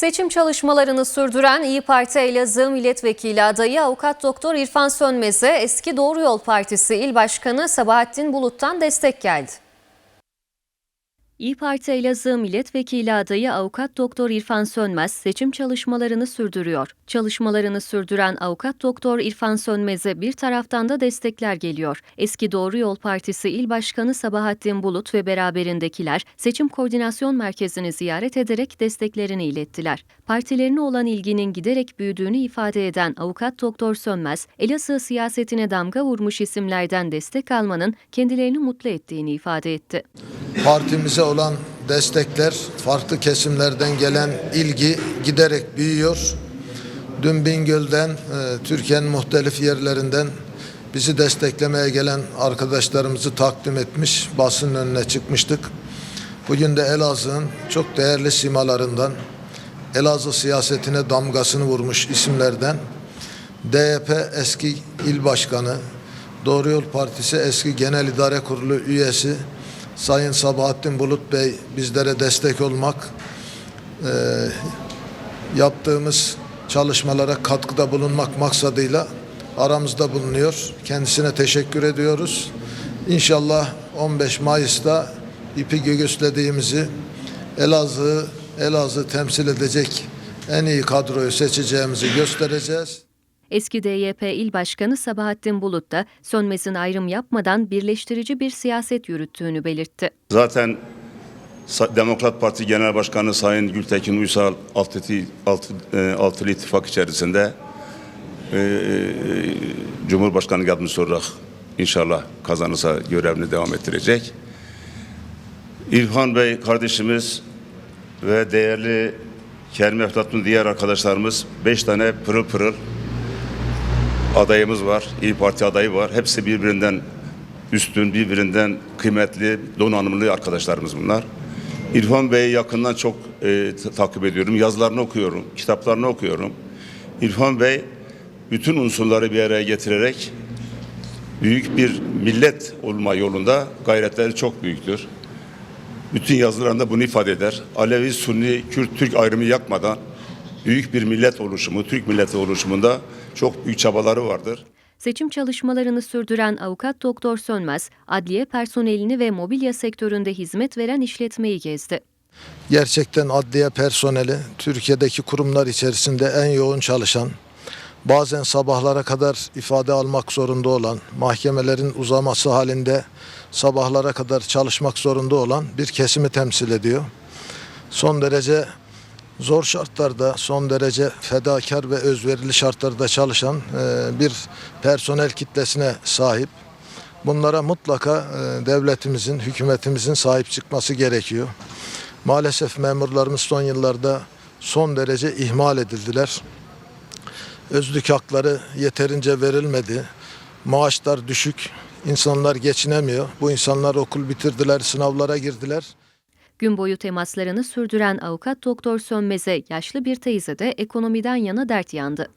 Seçim çalışmalarını sürdüren İyi Parti Elazığ Milletvekili adayı Avukat Doktor İrfan Sönmez'e eski Doğru Yol Partisi İl Başkanı Sabahattin Bulut'tan destek geldi. İyi Parti Elazığ Milletvekili adayı Avukat Doktor İrfan Sönmez seçim çalışmalarını sürdürüyor. Çalışmalarını sürdüren Avukat Doktor İrfan Sönmez'e bir taraftan da destekler geliyor. Eski Doğru Yol Partisi İl Başkanı Sabahattin Bulut ve beraberindekiler seçim koordinasyon merkezini ziyaret ederek desteklerini ilettiler. Partilerine olan ilginin giderek büyüdüğünü ifade eden Avukat Doktor Sönmez, Elazığ siyasetine damga vurmuş isimlerden destek almanın kendilerini mutlu ettiğini ifade etti. Partimize olan destekler, farklı kesimlerden gelen ilgi giderek büyüyor. Dün Bingöl'den, e, Türkiye'nin muhtelif yerlerinden bizi desteklemeye gelen arkadaşlarımızı takdim etmiş, basının önüne çıkmıştık. Bugün de Elazığ'ın çok değerli simalarından, Elazığ siyasetine damgasını vurmuş isimlerden DYP eski il başkanı, Doğru Yol Partisi eski Genel İdare Kurulu üyesi Sayın Sabahattin Bulut Bey bizlere destek olmak, e, yaptığımız çalışmalara katkıda bulunmak maksadıyla aramızda bulunuyor. Kendisine teşekkür ediyoruz. İnşallah 15 Mayıs'ta ipi göğüslediğimizi Elazığ, Elazığ temsil edecek en iyi kadroyu seçeceğimizi göstereceğiz. Eski DYP İl Başkanı Sabahattin Bulut da Sönmez'in ayrım yapmadan birleştirici bir siyaset yürüttüğünü belirtti. Zaten Demokrat Parti Genel Başkanı Sayın Gültekin Uysal Altılı, Altı, e, Altılı İttifak içerisinde e, e, Cumhurbaşkanı yardımcısı olarak inşallah kazanırsa görevini devam ettirecek. İlhan Bey kardeşimiz ve değerli Kerim Eflatun diğer arkadaşlarımız beş tane pırıl pırıl adayımız var. İyi Parti adayı var. Hepsi birbirinden üstün, birbirinden kıymetli, donanımlı arkadaşlarımız bunlar. İrfan Bey'i yakından çok e, ta- takip ediyorum. Yazılarını okuyorum, kitaplarını okuyorum. İrfan Bey bütün unsurları bir araya getirerek büyük bir millet olma yolunda gayretleri çok büyüktür. Bütün yazılarında bunu ifade eder. Alevi, Sunni, Kürt, Türk ayrımı yakmadan büyük bir millet oluşumu, Türk milleti oluşumunda çok büyük çabaları vardır. Seçim çalışmalarını sürdüren avukat Doktor Sönmez, adliye personelini ve mobilya sektöründe hizmet veren işletmeyi gezdi. Gerçekten adliye personeli Türkiye'deki kurumlar içerisinde en yoğun çalışan, bazen sabahlara kadar ifade almak zorunda olan, mahkemelerin uzaması halinde sabahlara kadar çalışmak zorunda olan bir kesimi temsil ediyor. Son derece zor şartlarda, son derece fedakar ve özverili şartlarda çalışan e, bir personel kitlesine sahip. Bunlara mutlaka e, devletimizin, hükümetimizin sahip çıkması gerekiyor. Maalesef memurlarımız son yıllarda son derece ihmal edildiler. Özlük hakları yeterince verilmedi. Maaşlar düşük. İnsanlar geçinemiyor. Bu insanlar okul bitirdiler, sınavlara girdiler. Gün boyu temaslarını sürdüren avukat Doktor Sönmez'e yaşlı bir teyze de ekonomiden yana dert yandı.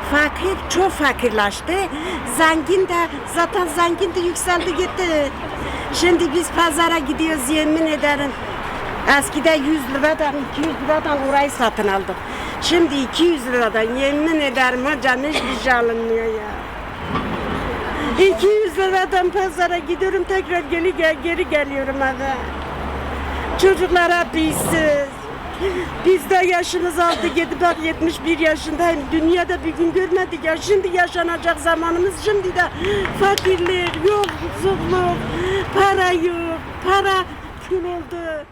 Fakir çok fakirleşti. Zengin de zaten zengin de yükseldi gitti. Şimdi biz pazara gidiyoruz yemin ederim. Eskiden 100 liradan 200 liradan orayı satın aldık. Şimdi 200 liradan yemin ederim hocam hiçbir şey alınmıyor ya. 200 liradan pazara gidiyorum tekrar geri, gel, geri geliyorum eve. Çocuklar hep işsiz. Biz de yaşımız aldı gidip bak 71 yaşındayım. Dünyada bir gün görmedik ya. Şimdi yaşanacak zamanımız şimdi de fakirlik, yoksulluk, para yok, para kül oldu.